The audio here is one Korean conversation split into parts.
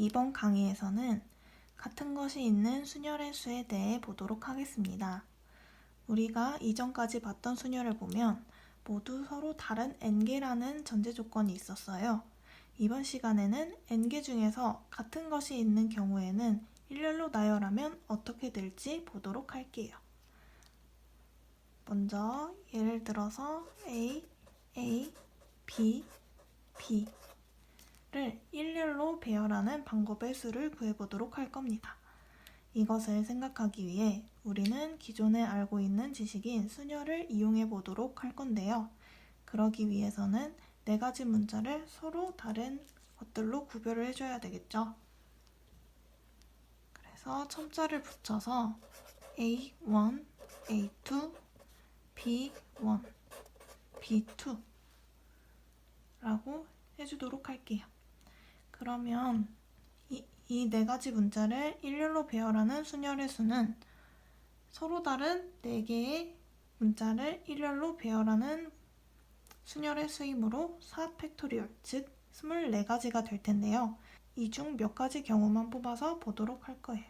이번 강의에서는 같은 것이 있는 순열의 수에 대해 보도록 하겠습니다. 우리가 이전까지 봤던 순열을 보면 모두 서로 다른 n개라는 전제 조건이 있었어요. 이번 시간에는 n개 중에서 같은 것이 있는 경우에는 일렬로 나열하면 어떻게 될지 보도록 할게요. 먼저 예를 들어서 A, A, B, B 를 일렬로 배열하는 방법의 수를 구해보도록 할 겁니다. 이것을 생각하기 위해 우리는 기존에 알고 있는 지식인 순열을 이용해 보도록 할 건데요. 그러기 위해서는 네 가지 문자를 서로 다른 것들로 구별을 해줘야 되겠죠. 그래서 첨자를 붙여서 A1, A2, B1, B2 라고 해주도록 할게요. 그러면 이 네 가지 문자를 일렬로 배열하는 순열의 수는 서로 다른 네 개의 문자를 일렬로 배열하는 순열의 수이므로 4 팩토리얼, 즉 24가지가 될 텐데요. 이 중 몇 가지 경우만 뽑아서 보도록 할 거예요.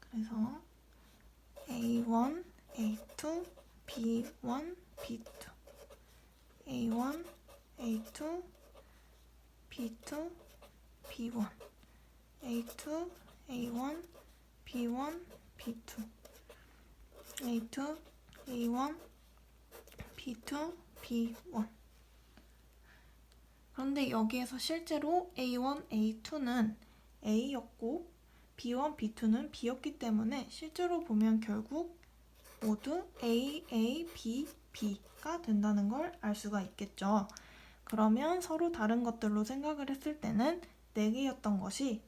그래서 A1, A2, B1, B2 A1, A2, B2, B1 A2, A1, B1, B2 A2, A1, B2, B1 그런데 여기에서 실제로 A1, A2는 A였고 B1, B2는 B였기 때문에 실제로 보면 결국 모두 A, A, B, B가 된다는 걸 알 수가 있겠죠. 그러면 서로 다른 것들로 생각을 했을 때는 4개였던 것이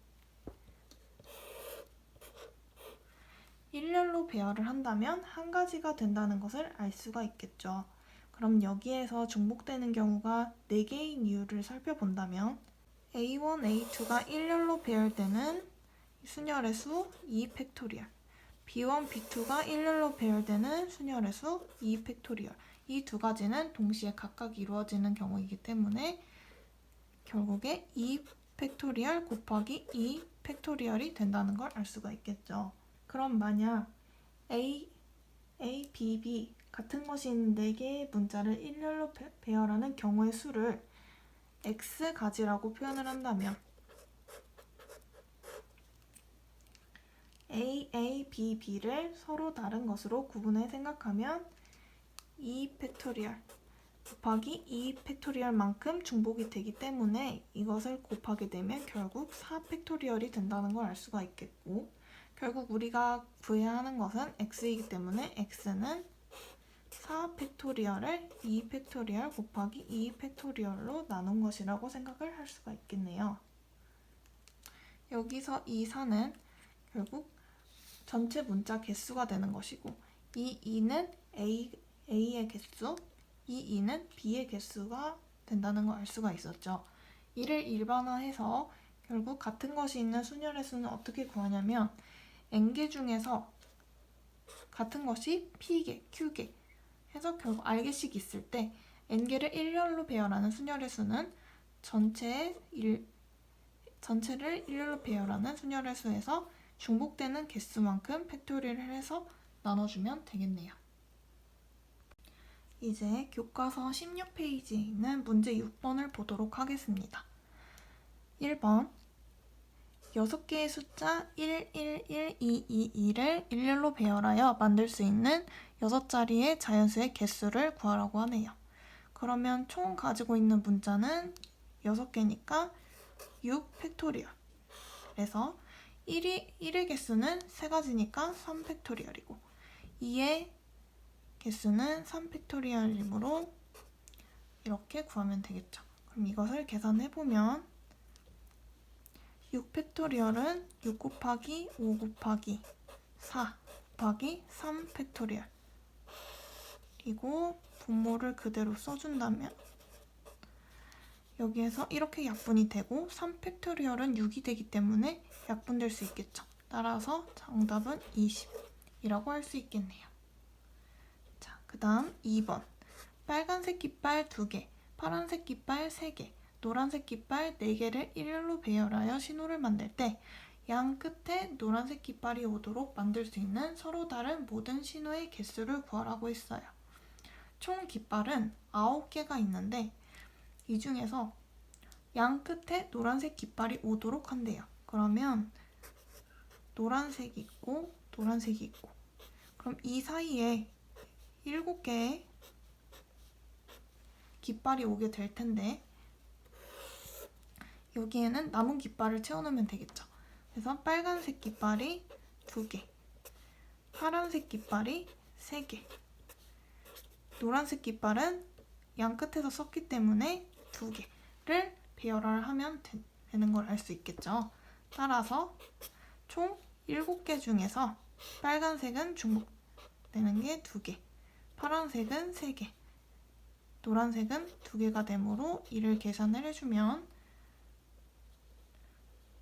일렬로 배열을 한다면 한 가지가 된다는 것을 알 수가 있겠죠. 그럼 여기에서 중복되는 경우가 4개인 이유를 살펴본다면 A1, A2가 일렬로 배열되는 순열의 수 2 팩토리얼 B1, B2가 일렬로 배열되는 순열의 수 2 팩토리얼 이 두 가지는 동시에 각각 이루어지는 경우이기 때문에 결국에 2 팩토리얼 곱하기 2 팩토리얼이 된다는 걸 알 수가 있겠죠. 그럼 만약 A, A, B, B 같은 있는 4개의 문자를 일렬로 배- 배열하는 경우의 수를 X가지라고 표현을 한다면 A, A, B, B를 서로 다른 것으로 구분해 생각하면 2 팩토리얼 곱하기 2 팩토리얼만큼 중복이 되기 때문에 이것을 곱하게 되면 결국 4 팩토리얼이 된다는 걸 알 수가 있겠고 결국 우리가 구해야 하는 것은 x이기 때문에 x는 4 팩토리얼을 2 팩토리얼 곱하기 2 팩토리얼로 나눈 것이라고 생각을 할 수가 있겠네요. 여기서 이 4는 결국 전체 문자 개수가 되는 것이고 이 2는 A, A의 개수, 이 2는 B의 개수가 된다는 걸 알 수가 있었죠. 이를 일반화해서 결국 같은 것이 있는 순열의 수는 어떻게 구하냐면 n개 중에서 같은 것이 p개, q개 해서 결국 r개씩 있을 때 n개를 일렬로 배열하는 순열의 수는 전체의 일, 전체를 일렬로 배열하는 순열의 수에서 중복되는 개수만큼 팩토리를 해서 나눠주면 되겠네요. 이제 교과서 16페이지에 있는 문제 6번을 보도록 하겠습니다. 1번 6개의 숫자 1, 1, 1, 2, 2, 2를 일렬로 배열하여 만들 수 있는 6자리의 자연수의 개수를 구하라고 하네요. 그러면 총 가지고 있는 문자는 6개니까 6 팩토리얼. 그래서 1이, 1의 개수는 3가지니까 3 팩토리얼이고 2의 개수는 3 팩토리얼이므로 이렇게 구하면 되겠죠. 그럼 이것을 계산해보면 6 팩토리얼은 6 곱하기 5 곱하기 4 곱하기 3 팩토리얼 그리고 분모를 그대로 써준다면 여기에서 이렇게 약분이 되고 3 팩토리얼은 6이 되기 때문에 약분될 수 있겠죠. 따라서 정답은 20이라고 할 수 있겠네요. 자, 그 다음 2번 빨간색 깃발 2개, 파란색 깃발 3개, 노란색 깃발 4개를 일렬로 배열하여 신호를 만들 때 양 끝에 노란색 깃발이 오도록 만들 수 있는 서로 다른 모든 신호의 개수를 구하라고 했어요. 총 깃발은 9개가 있는데 이 중에서 양 끝에 노란색 깃발이 오도록 한대요. 그러면 노란색이 있고 노란색이 있고 그럼 이 사이에 7개의 깃발이 오게 될 텐데 여기에는 남은 깃발을 채워놓으면 되겠죠. 그래서 빨간색 깃발이 2개, 파란색 깃발이 3개, 노란색 깃발은 양 끝에서 썼기 때문에 2개를 배열을 하면 되, 되는 걸 알 수 있겠죠. 따라서 총 7개 중에서 빨간색은 중복되는 게 2개, 파란색은 3개, 노란색은 2개가 되므로 이를 계산을 해주면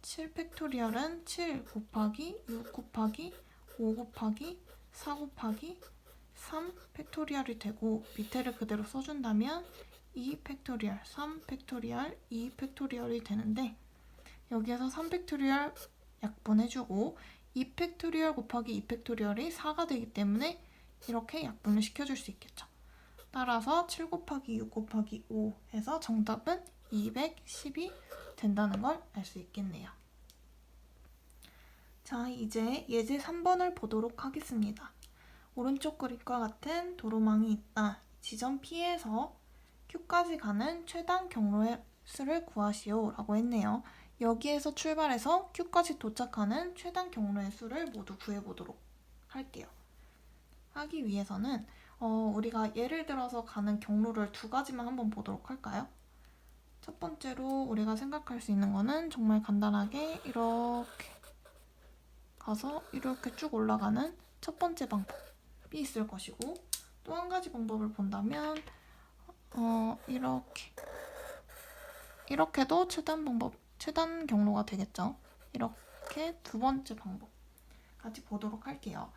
7 팩토리얼은 7 곱하기 6 곱하기 5 곱하기 4 곱하기 3 팩토리얼이 되고 밑에를 그대로 써준다면 2 팩토리얼, 3 팩토리얼, 2 팩토리얼이 되는데 여기에서 3 팩토리얼 약분해주고 2 팩토리얼 곱하기 2 팩토리얼이 4가 되기 때문에 이렇게 약분을 시켜줄 수 있겠죠. 따라서 7 곱하기 6 곱하기 5 해서 정답은 210이 된다는 걸 알 수 있겠네요. 자, 이제 예제 3번을 보도록 하겠습니다. 오른쪽 그림과 같은 도로망이 있다. 지점 P에서 Q까지 가는 최단 경로의 수를 구하시오 라고 했네요. 여기에서 출발해서 Q까지 도착하는 최단 경로의 수를 모두 구해보도록 할게요. 하기 위해서는 어, 우리가 예를 들어서 가는 경로를 두 가지만 한번 보도록 할까요? 첫 번째로 우리가 생각할 수 있는 거는 정말 간단하게 이렇게 가서 이렇게 쭉 올라가는 첫 번째 방법이 있을 것이고 또 한 가지 방법을 본다면 어, 이렇게 이렇게도 최단 방법, 최단 경로가 되겠죠. 이렇게 두 번째 방법 같이 보도록 할게요.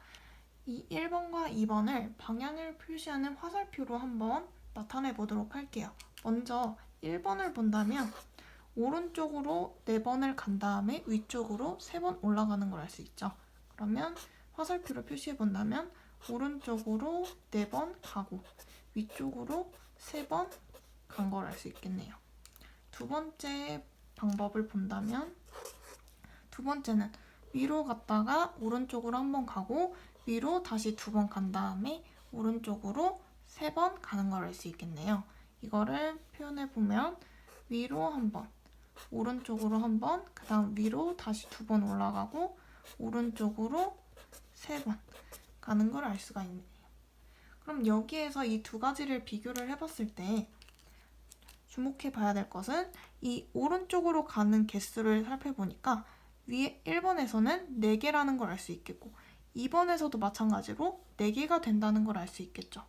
이 1번과 2번을 방향을 표시하는 화살표로 한번 나타내 보도록 할게요. 먼저 1번을 본다면 오른쪽으로 4번을 간 다음에 위쪽으로 3번 올라가는 걸 알 수 있죠. 그러면 화살표로 표시해 본다면 오른쪽으로 4번 가고 위쪽으로 3번 간 걸 알 수 있겠네요. 두 번째 방법을 본다면 두 번째는 위로 갔다가 오른쪽으로 한 번 가고 위로 다시 두 번 간 다음에 오른쪽으로 세 번 가는 걸 알 수 있겠네요. 이거를 표현해 보면 위로 한 번, 오른쪽으로 한 번, 그 다음 위로 다시 두 번 올라가고 오른쪽으로 세 번 가는 걸 알 수가 있네요. 그럼 여기에서 이 두 가지를 비교를 해봤을 때 주목해 봐야 될 것은 이 오른쪽으로 가는 개수를 살펴보니까 위에 1번에서는 4개라는 걸 알 수 있겠고 2번에서도 마찬가지로 4개가 된다는 걸 알 수 있겠죠.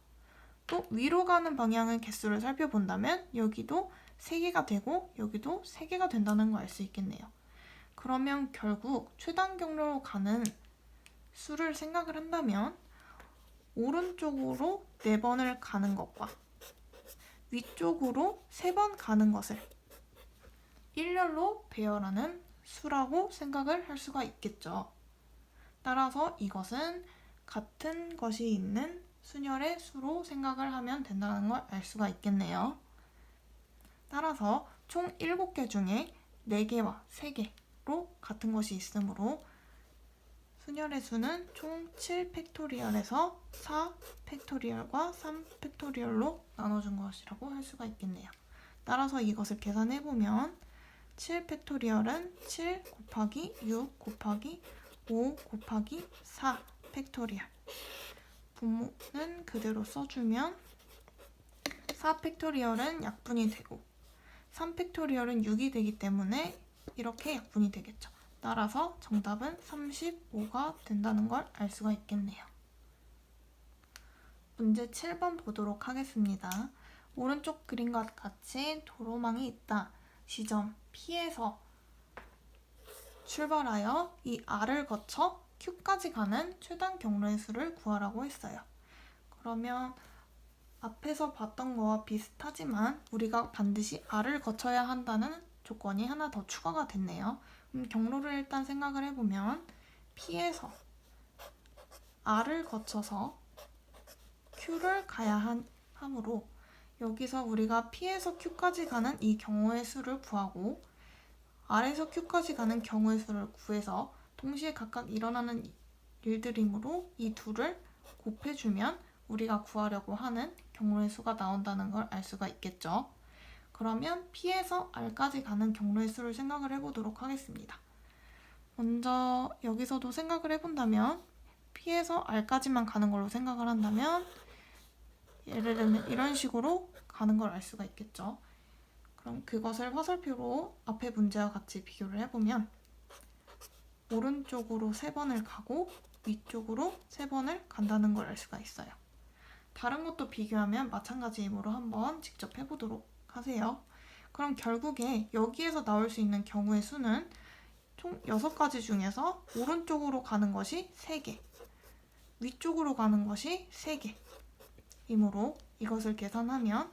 또 위로 가는 방향의 개수를 살펴본다면 여기도 3개가 되고 여기도 3개가 된다는 걸 알 수 있겠네요. 그러면 결국 최단 경로로 가는 수를 생각을 한다면 오른쪽으로 4번을 가는 것과 위쪽으로 3번 가는 것을 일렬로 배열하는 수라고 생각을 할 수가 있겠죠. 따라서 이것은 같은 것이 있는 순열의 수로 생각을 하면 된다는 걸 알 수가 있겠네요. 따라서 총 7개 중에 4개와 3개로 같은 것이 있으므로 순열의 수는 총 7 팩토리얼에서 4 팩토리얼과 3 팩토리얼로 나눠준 것이라고 할 수가 있겠네요. 따라서 이것을 계산해보면 7 팩토리얼은 7 곱하기 6 곱하기 5 곱하기 4 팩토리얼 분모는 그대로 써주면 4 팩토리얼은 약분이 되고 3 팩토리얼은 6이 되기 때문에 이렇게 약분이 되겠죠. 따라서 정답은 35가 된다는 걸 알 수가 있겠네요. 문제 7번 보도록 하겠습니다. 오른쪽 그림과 같이 도로망이 있다. 지점 P에서 출발하여 이 R을 거쳐 Q까지 가는 최단 경로의 수를 구하라고 했어요. 그러면 앞에서 봤던 거와 비슷하지만 우리가 반드시 R을 거쳐야 한다는 조건이 하나 더 추가가 됐네요. 음, 경로를 일단 생각을 해보면 P에서 R을 거쳐서 Q를 가야 한, 하므로 여기서 우리가 P에서 Q까지 가는 이 경우의 수를 구하고 R에서 Q까지 가는 경우의 수를 구해서 동시에 각각 일어나는 일들이므로 이 둘을 곱해주면 우리가 구하려고 하는 경로의 수가 나온다는 걸 알 수가 있겠죠. 그러면 P에서 R까지 가는 경로의 수를 생각을 해보도록 하겠습니다. 먼저 여기서도 생각을 해본다면 P에서 R까지만 가는 걸로 생각을 한다면 예를 들면 이런 식으로 가는 걸 알 수가 있겠죠. 그럼 그것을 화살표로 앞에 문제와 같이 비교를 해보면 오른쪽으로 세 번을 가고 위쪽으로 세 번을 간다는 걸 알 수가 있어요. 다른 것도 비교하면 마찬가지이므로 한번 직접 해보도록 하세요. 그럼 결국에 여기에서 나올 수 있는 경우의 수는 총 6가지 중에서 오른쪽으로 가는 것이 3개, 위쪽으로 가는 것이 3개 이므로 이것을 계산하면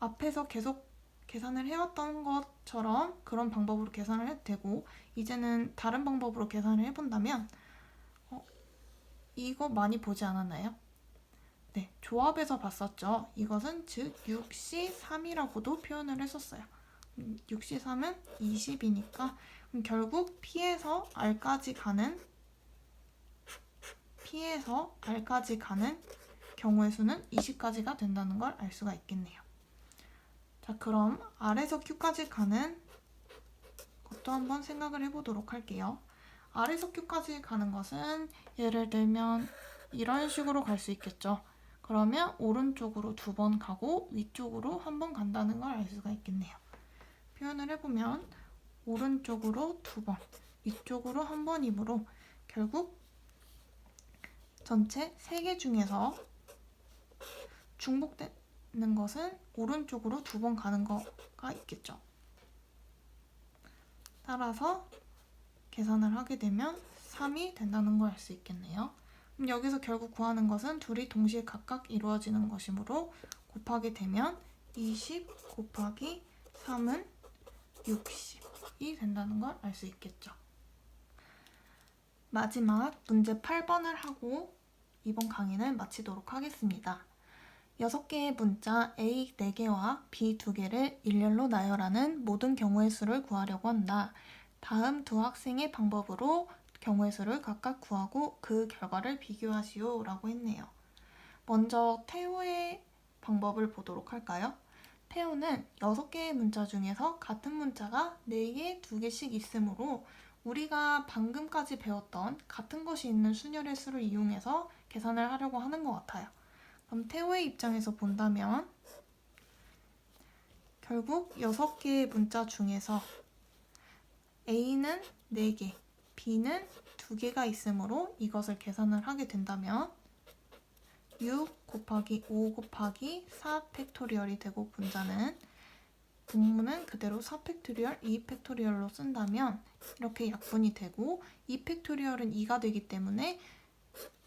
앞에서 계속 계산을 해왔던 것처럼 그런 방법으로 계산을 해도 되고 이제는 다른 방법으로 계산을 해본다면 어, 이거 많이 보지 않았나요? 네, 조합에서 봤었죠. 이것은 즉 6C3이라고도 표현을 했었어요. 6C3은 20이니까 결국 P에서 R까지 가는 P에서 R까지 가는 경우의 수는 20가지가 된다는 걸 알 수가 있겠네요. 자, 그럼 R에서 Q까지 가는 것도 한번 생각을 해보도록 할게요. R에서 Q까지 가는 것은 예를 들면 이런 식으로 갈 수 있겠죠. 그러면 오른쪽으로 두 번 가고 위쪽으로 한 번 간다는 걸 알 수가 있겠네요. 표현을 해보면 오른쪽으로 두 번, 위쪽으로 한 번이므로 결국 전체 세 개 중에서 중복 되는 것은 오른쪽으로 두 번 가는 거가 있겠죠. 따라서 계산을 하게 되면 3이 된다는 걸 알 수 있겠네요. 그럼 여기서 결국 구하는 것은 둘이 동시에 각각 이루어지는 것이므로 곱하게 되면 20 곱하기 3은 60이 된다는 걸 알 수 있겠죠. 마지막 문제 8번을 하고 이번 강의는 마치도록 하겠습니다. 6개의 문자 A 4개와 B 2개를 일렬로 나열하는 모든 경우의 수를 구하려고 한다. 다음 두 학생의 방법으로 경우의 수를 각각 구하고 그 결과를 비교하시오 라고 했네요. 먼저 태호의 방법을 보도록 할까요? 태호는 6개의 문자 중에서 같은 문자가 4개, 2개씩 있으므로 우리가 방금까지 배웠던 같은 것이 있는 순열의 수를 이용해서 계산을 하려고 하는 것 같아요. 그럼 태호의 입장에서 본다면 결국 6개의 문자 중에서 A는 4개, B는 2개가 있으므로 이것을 계산을 하게 된다면 6 곱하기 5 곱하기 4 팩토리얼이 되고 분자는 분모는 그대로 4 팩토리얼, 2 팩토리얼로 쓴다면 이렇게 약분이 되고 2 팩토리얼은 2가 되기 때문에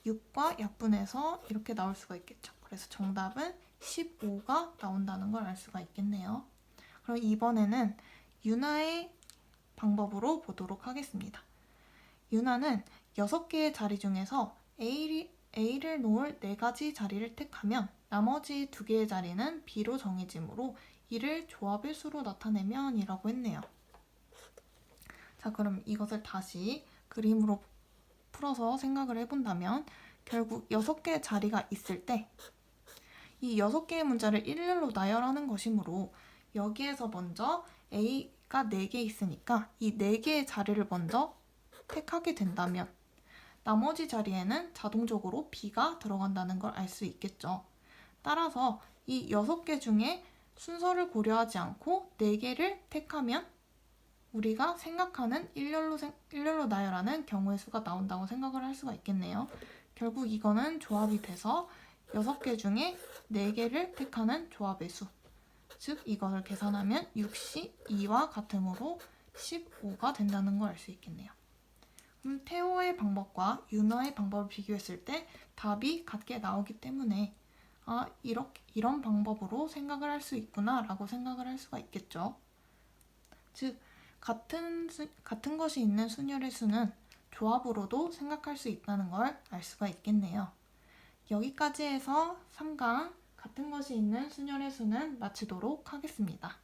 6과 약분해서 이렇게 나올 수가 있겠죠. 그래서 정답은 15가 나온다는 걸 알 수가 있겠네요. 그럼 이번에는 윤하의 방법으로 보도록 하겠습니다. 윤하는 6개의 자리 중에서 A를, 놓을 4가지 자리를 택하면 나머지 2개의 자리는 B로 정해지므로 이를 조합의 수로 나타내면 이라고 했네요. 자, 그럼 이것을 다시 그림으로 풀어서 생각을 해본다면 결국 6개의 자리가 있을 때 이 6개의 문자를 일렬로 나열하는 것이므로 여기에서 먼저 A가 4개 있으니까 이 4개의 자리를 먼저 택하게 된다면 나머지 자리에는 자동적으로 B가 들어간다는 걸 알 수 있겠죠. 따라서 이 6개 중에 순서를 고려하지 않고 4개를 택하면 우리가 생각하는 일렬로, 생, 일렬로 나열하는 경우의 수가 나온다고 생각을 할 수가 있겠네요. 결국 이거는 조합이 돼서 6개 중에 4개를 택하는 조합의 수. 즉 이것을 계산하면 6이 2와 같으므로 15가 된다는 걸 알 수 있겠네요. 그럼 태호의 방법과 윤화의 방법을 비교했을 때 답이 같게 나오기 때문에 아, 이렇게, 이런 방법으로 생각을 할 수 있구나 라고 생각을 할 수가 있겠죠. 즉, 같은, 수, 같은 것이 있는 순열의 수는 조합으로도 생각할 수 있다는 걸 알 수가 있겠네요. 여기까지 해서 3강 같은 것이 있는 순열의 수는 마치도록 하겠습니다.